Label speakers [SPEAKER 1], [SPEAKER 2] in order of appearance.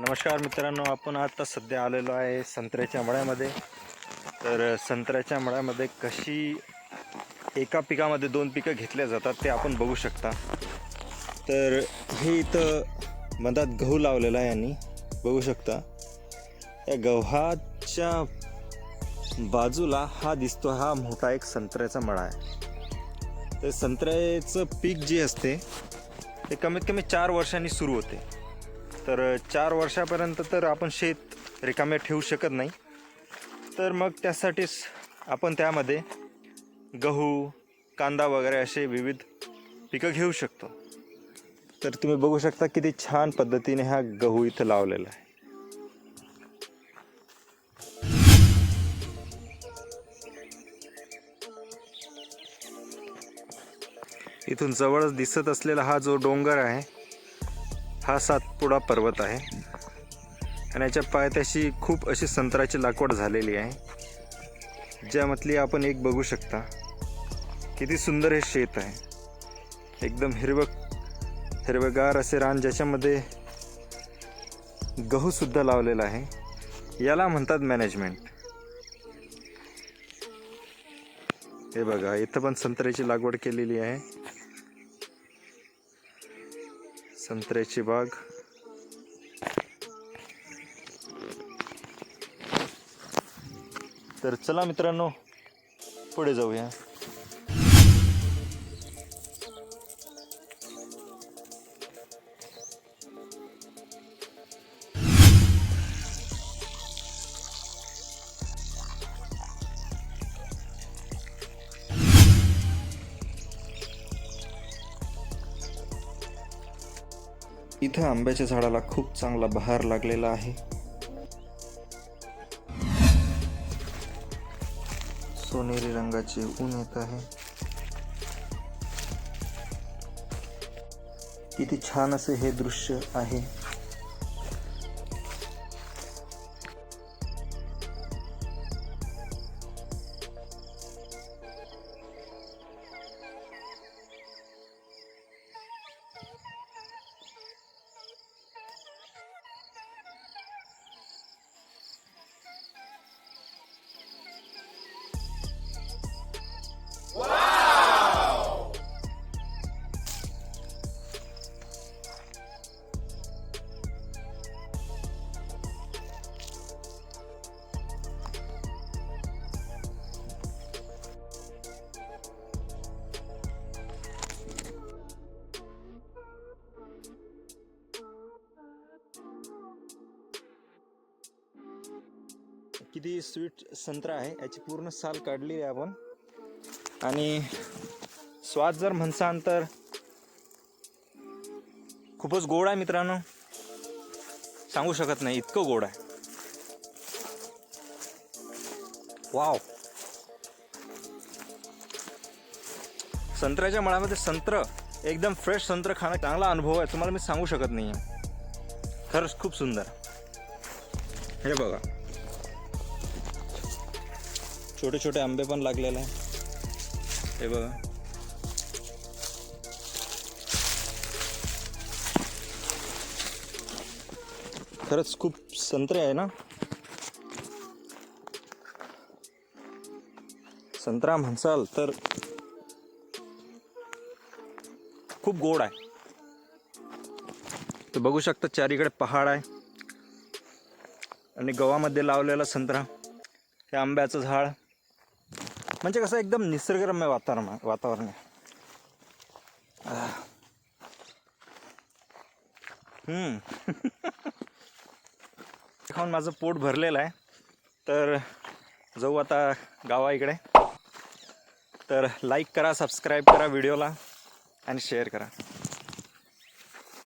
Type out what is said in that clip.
[SPEAKER 1] नमस्कार मित्रांनो आपण आता सध्या आलेलो आहे संत्र्याच्या मळ्यामध्ये. तर संत्र्याच्या मळ्यामध्ये कशी एका पिकामध्ये दोन पिकं घेतल्या जातात ते आपण बघू शकता. तर हे इथं मधात गहू लावलेला आहे यांनी बघू शकता. या गव्हाच्या बाजूला हा दिसतो हा मोठा एक संत्र्याचा मळा आहे. तर संत्र्याचं पीक जे असते ते कमीत कमी चार वर्षांनी सुरू होते. तर चार वर्षापर्यंत तर आपण शेत रिकामे ठेवू शकत नाही. तर मग त्यासाठीच आपण त्यामध्ये गहू कांदा वगैरे असे विविध पिकं घेऊ शकतो. तर तुम्ही बघू शकता किती छान पद्धतीने हा गहू इथं लावलेला आहे. इथून जवळच दिसत असलेला हा जो डोंगर आहे हा सातपुडा पर्वत आहे. आणि याच्या पायथ्याशी खूप अशी संत्र्याची लागवड झालेली आहे. ज्यामधली आपण एक बघू शकता. किती सुंदर हे शेत आहे. एकदम हिरवं हिरवेगार असे रान ज्याच्यामध्ये गहूसुद्धा लावलेला आहे. याला म्हणतात मॅनेजमेंट हे बघा इथं पण संत्र्याची लागवड केलेली आहे. संत्र्याची बाग. तर चला मित्रांनो पुढे जाऊया. इथं आंब्याच्या झाडाला खूप चांगला बहार लागलेला आहे. सोनेरी रंगाचे ऊन येत आहे. किती छान असे हे दृश्य आहे. किती स्वीट संत्रा आहे याची पूर्ण साल काढली आहे आपण. आणि स्वाद जर म्हणसान तर खूपच गोड आहे मित्रांनो. सांगू शकत नाही इतकं गोड आहे. वाव. संत्र्याच्या मळामध्ये संत्र एकदम फ्रेश संत्र खाणं चांगला अनुभव आहे तुम्हाला मी सांगू शकत नाही आहे खरंच खूप सुंदर. हे बघा. छोटे छोटे आंबे पण लागलेले आहे हे बघा. खरंच खूप संत्रे आहे ना? संत्रा म्हणसाल तर खूप गोड आहे. तर बघू शकता चारीकडे पहाड आहे. आणि गव्हामध्ये लावलेला संत्रा हे आंब्याचं झाड. म्हणजे कसं एकदम निसर्गरम्य वातावरण वातावरण आहे. खाऊन माझं पोट भरलेलं आहे. तर जाऊ आता गावा इकडे. तर लाईक करा सबस्क्राईब करा व्हिडिओला आणि शेअर करा.